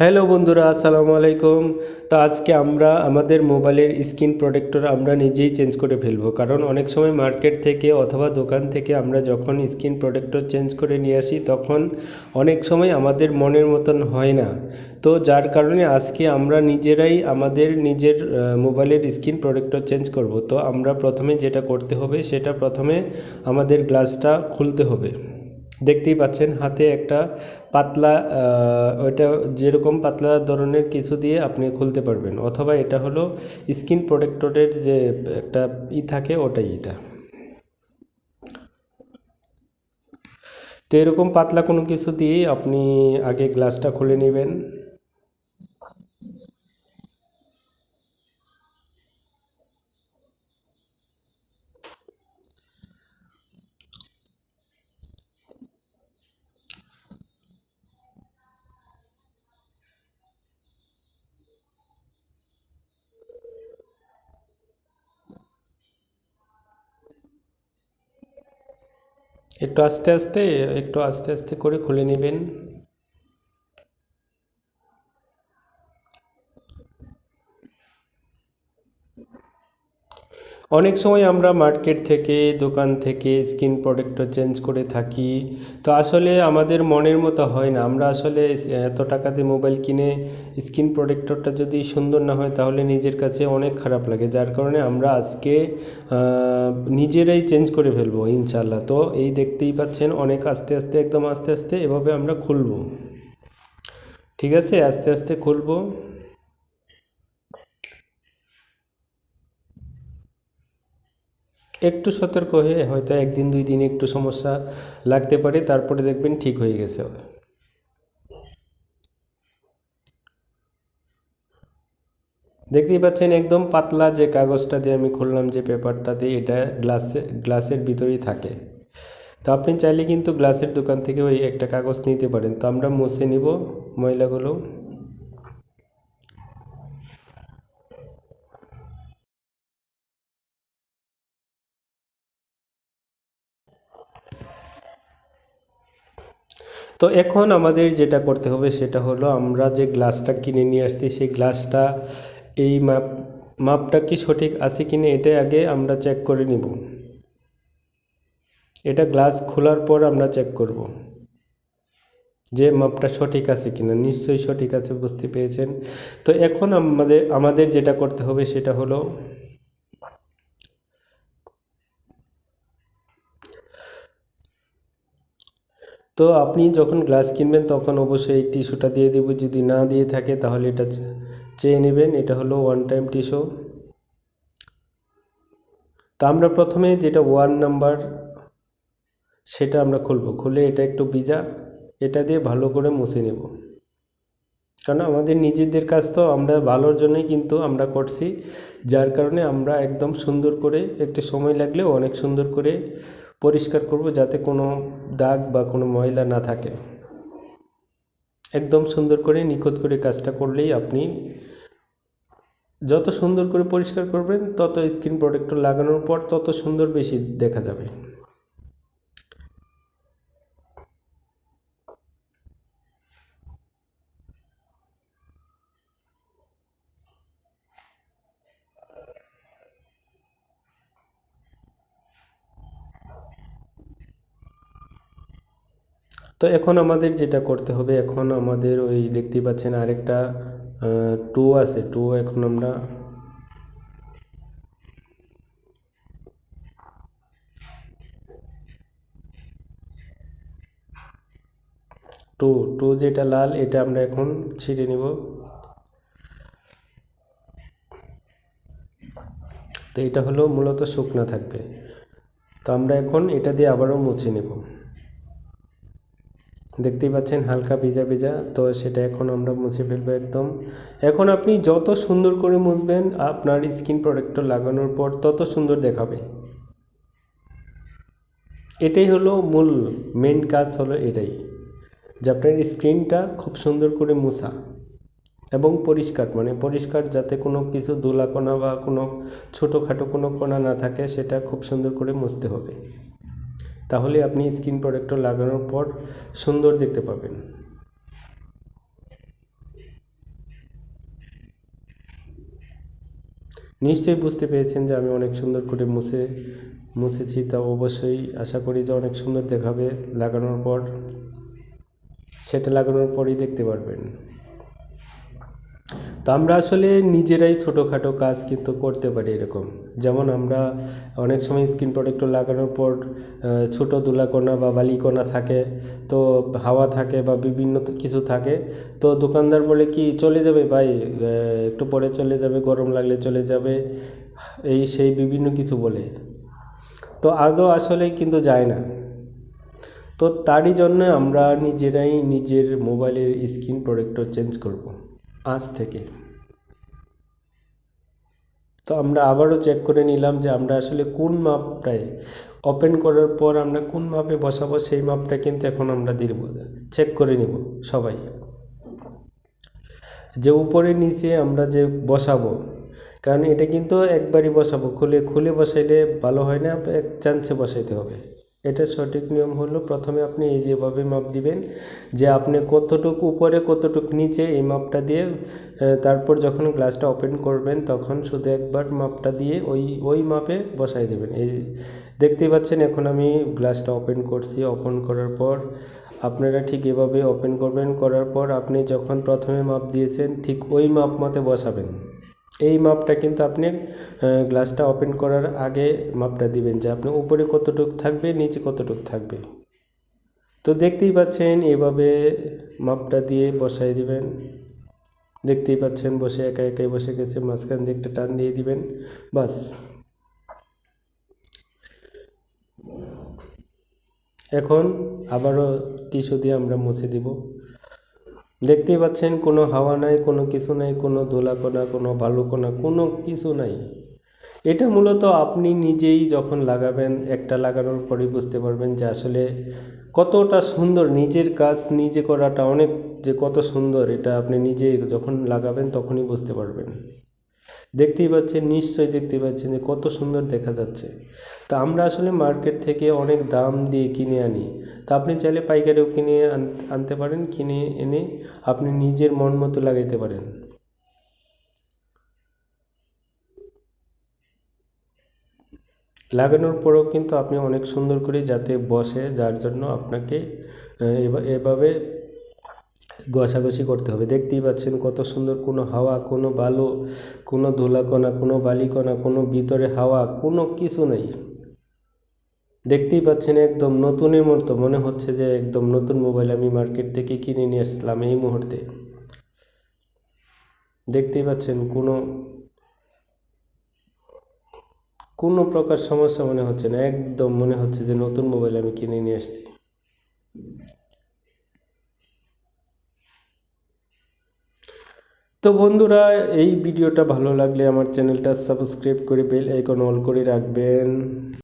Hello বন্ধুরা, আসসালামু আলাইকুম। তো আজকে আমরা, আমাদের মোবাইলের স্ক্রিন প্রোটেক্টর আমরা নিজেই চেঞ্জ করে ফেলব। কারণ অনেক সময় মার্কেট থেকে অথবা দোকান থেকে আমরা যখন স্ক্রিন প্রোটেক্টর চেঞ্জ করে নিয়ে আসি, তখন অনেক সময় আমাদের মনের মতন হয় না। তো যার কারণে আজকে আমরা নিজেরাই আমাদের নিজের মোবাইলের স্ক্রিন প্রোটেক্টর চেঞ্জ করব। তো আমরা প্রথমে যেটা করতে হবে, সেটা প্রথমে আমাদের গ্লাসটা খুলতে হবে। দেখতেই পাচ্ছেন, হাতে একটা পাতলা ওইটা যেরকম পাতলা ধরনের কিছু দিয়ে আপনি খুলতে পারবেন, অথবা এটা হলো স্কিন প্রোটেক্টরের যে একটা ই থাকে ওটাই এটা। তো এরকম পাতলা কোনো কিছু দিয়েই আপনি আগে গ্লাসটা খুলে নেবেন। একটু আস্তে আস্তে একটু আস্তে আস্তে করে খুলে নেবেন। অনেক সময় আমরা মার্কেট থেকে, দোকান থেকে স্কিন প্রোটেক্টর চেঞ্জ করে থাকি। তো আসলে আমাদের মনের মতো হয় না। আমরা আসলে এত টাকাতে মোবাইল কিনে স্কিন প্রোটেক্টরটা যদি সুন্দর না হয়, তাহলে নিজের কাছে অনেক খারাপ লাগে। যার কারণে আমরা আজকে নিজেরাই চেঞ্জ করে ফেলব ইনশাল্লাহ তো এই দেখতেই পাচ্ছেন, অনেক আস্তে আস্তে, একদম আস্তে আস্তে এভাবে আমরা খুলবো। ঠিক আছে? আস্তে আস্তে খুলবো। একটু সতর্ক হয়ে হয়তো একদিন, দুই দিন একটু সমস্যা লাগতে পারে, তারপরে দেখবেন ঠিক হয়ে গেছে। দেখতেই পাচ্ছেন একদম পাতলা যে কাগজটা দিয়ে আমি খুললাম যে পেপারটা দিয়ে এটা গ্লাসে, গ্লাসের ভিতরেই থাকে। তো আপনি চাইলে কিন্তু গ্লাসের দোকান থেকে ওই একটা কাগজ নিতে পারেন। তো আমরা মুছে নিব ময়লাগুলো। তো এখন আমাদের যেটা করতে হবে সেটা হলো আমরা যে গ্লাসটা কিনে নিয়ে আসছি, সেই গ্লাসটা, এই মাপ, মাপটা কি সঠিক আছে কি না এটা আগে আমরা চেক করে নিব। এটা গ্লাস খোলার পর আমরা চেক করব যে মাপটা সঠিক আছে কিনা। নিশ্চয়ই সঠিক আছে, বুঝতে পেরেছেন? তো এখন আমাদের আমাদের যেটা করতে হবে সেটা হলো তো আপনি যখন গ্লাস কিনবেন, তখন অবশ্যই এই টিস্যুটা দিয়ে দেব। যদি না দিয়ে থাকে, তাহলে এটা চেয়ে নেবেন। এটা হলো ওয়ান টাইম টিস্যু তা আমরা প্রথমে যেটা ওয়ান নাম্বার সেটা আমরা খুলব। খুলে এটা একটু ভিজা, এটা দিয়ে ভালো করে মুছে নেব। কারণ আমাদের নিজেদের কাজ তো, আমরা ভালোর জন্যই কিন্তু আমরা করছি। যার কারণে আমরা একদম সুন্দর করে, একটু সময় লাগলেও অনেক সুন্দর করে পরিষ্কার করব যাতে কোনো দাগ বা কোনো ময়লা না থাকে। একদম সুন্দর করে নিখুঁত করে কাজটা করলেই আপনি যত সুন্দর করে পরিষ্কার করবেন, তত স্কিন প্রোটেক্টর লাগানোর পর তত সুন্দর বেশি দেখা যাবে। তো এখন আমাদের যেটা করতে হবে, এখন আমাদের ওই দেখতেই পাচ্ছেন আরেকটা টু আছে টু এখন আমরা টু টু যেটা লাল, এটা আমরা এখন ছিঁড়ে নিব। তো এটা হলো মূলত শুকনা থাকবে। তো আমরা এখন এটা দিয়ে আবারও মুছে নেব। দেখতেই পাচ্ছেন, হালকা ভিজা ভিজা। তো সেটা এখন আমরা মুছে ফেলব একদম। এখন আপনি যত সুন্দর করে মুছবেন, আপনার স্কিন প্রোটেক্টর লাগানোর পর তত সুন্দর দেখাবে। এটাই হলো মূল মেন কাজ হলো এটাই, যে আপনার স্ক্রিনটা খুব সুন্দর করে মুছা এবং পরিষ্কার মানে পরিষ্কার যাতে কোনো কিছু দোলাকণা বা কোনো ছোটোখাটো কোনো কণা না থাকে, সেটা খুব সুন্দর করে মুছতে হবে। তাহলে আপনি স্কিন প্রোডাক্টটা লাগানোর পর সুন্দর দেখতে পাবেন। নিশ্চয়ই বুঝতে পেরেছেন যে আমি অনেক সুন্দর করে মুছে, মুছেছি তা অবশ্যই আশা করি যে অনেক সুন্দর দেখাবে লাগানোর পর। সেটা লাগানোর পরই দেখতে পারবেন। তো আমরা আসলে নিজেরাই ছোটোখাটো কাজ কিন্তু করতে পারি এরকম। যেমন আমরা অনেক সময় স্ক্রিন প্রোটেক্টর লাগানোর পর ছোটো দুলাকোনা বা বালিকোনা থাকে, তো হাওয়া থাকে বা বিভিন্ন কিছু থাকে, তো দোকানদার বলে কি, চলে যাবে ভাই একটু পরে চলে যাবে, গরম লাগলে চলে যাবে। এই সেই বিভিন্ন কিছু বলে। তো আদৌ আসলে কিন্তু যায় না। তো তারই জন্য আমরা নিজেরাই নিজের মোবাইলের স্ক্রিন প্রোটেক্টর চেঞ্জ করব। আজ থেকে। তো আমরা আবারও চেক করে নিলাম যে আমরা আসলে কোন মাপটায় ওপেন করার পর আমরা কোন মাপে বসাবো, সেই মাপটা কিন্তু এখন আমরা দিব। চেক করে নিব সবাই। যে উপরে নিচে আমরা যে বসাবো, কারণ এটা কিন্তু একবারই বসাবো। খুলে খুলে বসাইলে ভালো হয় না, এক চান্সে বসাইতে হবে। এটা সঠিক নিয়ম হলো প্রথমে আপনি এই যেভাবে মাপ দিবেন, যে আপনি কতটুকু উপরে, কতটুকু নিচে এই মাপটা দিয়ে তারপর যখন গ্লাসটা ওপেন করবেন তখন শুধু একবার মাপটা দিয়ে ওই ওই মাপে বসাই দেবেন। এই দেখতেই পাচ্ছেন এখন আমি গ্লাসটা ওপেন করছি। ওপেন করার পর আপনারা ঠিক এভাবে ওপেন করবেন। করার পর আপনি যখন প্রথমে মাপ দিয়েছেন ঠিক ওই মাপ মতে বসাবেন। এই মাপটা কিন্তু আপনি গ্লাসটা ওপেন করার আগে মাপটা দিবেন যে আপনি উপরে কতটুক থাকবে, নিচে কতটুক থাকবে। তো দেখতেই পাচ্ছেন, এভাবে মাপটা দিয়ে বসাই দিবেন। দেখতেই পাচ্ছেন, বসে একা একাই বসে গেছে, মাঝখান দিয়ে একটা টান দিয়ে দিবেন, বাস। এখন আবারও টিস্যু দিয়ে আমরা মুছে দিব। দেখতেই পাচ্ছেন, কোনো হাওয়া নাই, কোনো কিছু নাই, কোনো দোলাকোনা কোনো বালুকোনা কোনো কিছু নাই। এটা মূলত আপনি নিজেই যখন লাগাবেন, একটা লাগানোর পরেই বুঝতে পারবেন যে আসলে কতটা সুন্দর নিজের কাজ নিজে করাটা অনেক যে কত সুন্দর, এটা আপনি নিজে যখন লাগাবেন তখনই বুঝতে পারবেন। দেখতেই পাচ্ছেন, নিশ্চয়ই দেখতে পাচ্ছেন যে কত সুন্দর দেখা যাচ্ছে। তা আমরা আসলে মার্কেট থেকে অনেক দাম দিয়ে কিনে আনি। তা আপনি চাইলে পাইকারিও কিনে আনতে পারেন, কিনে এনে আপনি নিজের মন মতো লাগাইতে পারেন। লাগানোর পরেও কিন্তু আপনি অনেক সুন্দর করে যাতে বসে, যার জন্য আপনাকে এভাবে ঘষাঘষি করতে হবে। দেখতেই পাচ্ছেন কত সুন্দর কোনো হাওয়া, কোনো বালু, কোনো ধুলাকণা কোনো বালিকণা, কোনো ভিতরে হাওয়া, কোনো কিছু নেই। দেখতেই পাচ্ছেন একদম নতুনের মতো, মনে হচ্ছে যে একদম নতুন মোবাইল আমি মার্কেট থেকে কিনে নিয়ে আসলাম এই মুহূর্তে। দেখতেই পাচ্ছেন কোনো কোনো প্রকার সমস্যা মনে হচ্ছে না, একদম মনে হচ্ছে যে নতুন মোবাইল আমি কিনে নিয়ে আসছি। তো বন্ধুরা, এই ভিডিওটা ভালো লাগলে আমার চ্যানেলটা সাবস্ক্রাইব করে বেল আইকন অল করে রাখবেন।